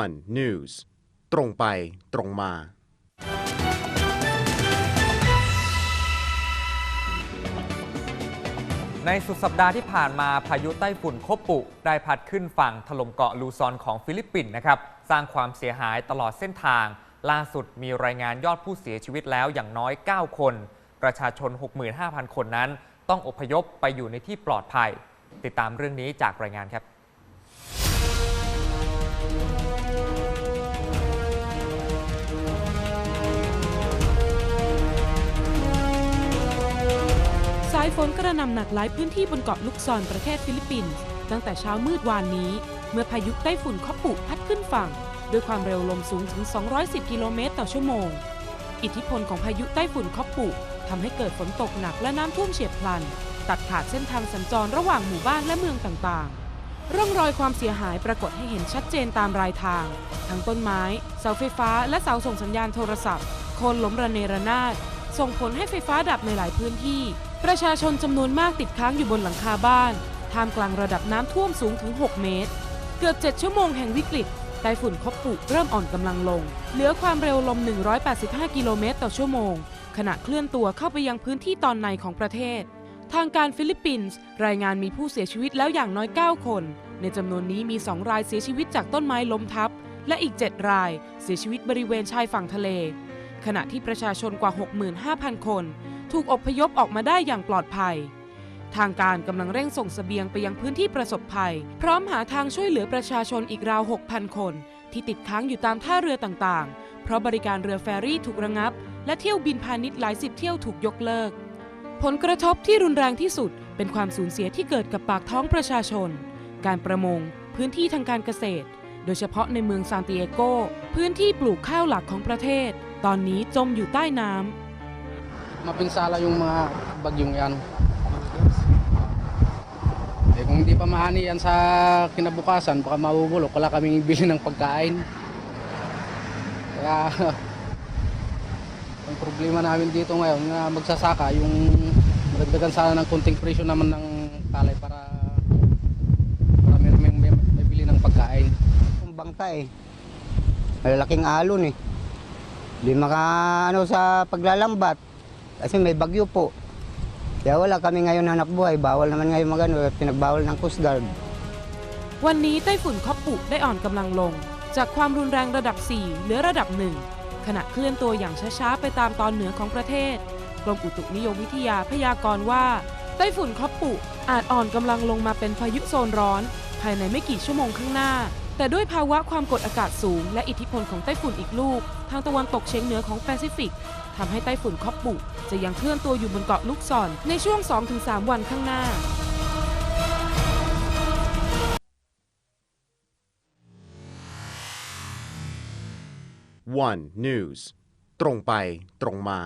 One News ตรงไปตรงมา ในสุดสัปดาห์ที่ผ่านมาพายุไต้ฝุ่นโคปุได้พัดขึ้นฝั่งถล่มเกาะลูซอนของฟิลิปปินส์นะครับ สร้างความเสียหายตลอดเส้นทาง ล่าสุดมีรายงานยอดผู้เสียชีวิตแล้วอย่างน้อย 9 คน ประชาชน 65,000 คนนั้น ต้องอพยพไปอยู่ในที่ปลอดภัย ติดตามเรื่องนี้จากรายงานครับายฝนกระหน่ำหนักหลายพื้นที่บนเกาะลุกซอนประเทศฟิลิปปินส์ตั้งแต่เช้ามืดวานนี้ เมื่อพายุไต้ฝุ่นคอปปุพัดขึ้นฝั่ง ด้วยความเร็วลมสูงถึง 210 กิโลเมตรต่อชั่วโมง อิทธิพลของพายุไต้ฝุ่นคอปุทำให้เกิดฝนตกหนักและน้ำท่วมเฉียบพลัน ตัดขาดเส้นทางสัญจรระหว่างหมู่บ้านและเมืองต่างๆ ร่องรอยความเสียหายปรากฏให้เห็นชัดเจนตามรายทาง ทั้งต้นไม้ เสาไฟฟ้า และเสาส่งสัญญาณโทรศัพท์ โคนล้มระเนระนาด ส่งผลให้ไฟฟ้าดับในหลายพื้นที่ ประชาชนจำนวนมากติดค้างอยู่บนหลังคาบ้าน ท่ามกลางระดับน้ำท่วมสูงถึง 6 เมตร เกือบ 7 ชั่วโมงแห่งวิกฤตไต้ฝุ่นคบปุเริ่มอ่อนกำลังลง เหลือความเร็วลม 185 กิโลเมตรต่อชั่วโมง ขณะเคลื่อนตัวเข้าไปยังพื้นที่ตอนในของประเทศ ทางการฟิลิปปินส์รายงานมีผู้เสียชีวิตแล้วอย่างน้อย 9 คน ในจำนวนนี้มี 2 รายเสียชีวิตจากต้นไม้ล้มทับ และอีก 7 รายเสียชีวิตบริเวณชายฝั่งทะเล ขณะที่ประชาชนกว่า 65,000 คน ถูกอพยพออกมาได้อย่างปลอดภัย ทางการกำลังเร่งส่งเสบียงไปยังพื้นที่ประสบภัย พร้อมหาทางช่วยเหลือประชาชนอีกราว 6,000 คน ที่ติดค้างอยู่ตามท่าเรือต่างๆ เพราะบริการเรือแฟรี่ถูกระงับ และเที่ยวบินพาณิชย์หลายสิบเที่ยวถูกยกเลิก ผลกระทบที่รุนแรงที่สุดเป็นความสูญเสียที่เกิดกับปากท้องประชาชน การประมง พื้นที่ทางการเกษตร โดยเฉพาะในเมืองซานติเอโก พื้นที่ปลูกข้าวหลักของประเทศ ตอนนี้จมอยู่ใต้น้ำมาเป็นซาลายุงมาบักยุงยัน Eh, kung hindi pa maani yan sa kinabukasan, baka mabubulok. Wala kaming bili ng pagkain. Kaya, ang problema namin dito ngayon na magsasaka yung madagdagan sana ng konting presyo naman ng palay para para may, may, may, may bili ng pagkain. Yung bangka eh. Malalaking alon eh. Di maka ano sa paglalambat. Kasi may bagyo po. Kaya wala kami ngayon hanap buhay. Bawal naman ngayon magano. Pinagbawal ng Coast Guard. วันนี้ไต้ฝุ่นคอปปุได้อ่อนกำลังลง จากความรุนแรงระดับ 4 เหลือระดับ 1 ขณะเคลื่อนตัวอย่างช้าๆ ไปตามตอนเหนือของประเทศ ก รมอุตุนิยมวิทยาพยากรณ์ว่าไต้ฝุ่นคอปปุอาจอ่อนกำลังลงมาเป็นพายุโซนร้อน ภายในไม่กี่ชั่วโมงข้างหน้า แต่ด้วยภาวะความกดอากาศสูง และอิทธิพลของไต้ฝุ่นอีกลูก ทางตะวันตกเฉียงเหนือของแปซิฟิกทำให้ไต้ฝุ่นคอปปุจะยังเคลื่อนตัวอยู่บนเกาะลูกซอนในช่วง 2-3 วันข้างหน้า One News ตรงไปตรงมา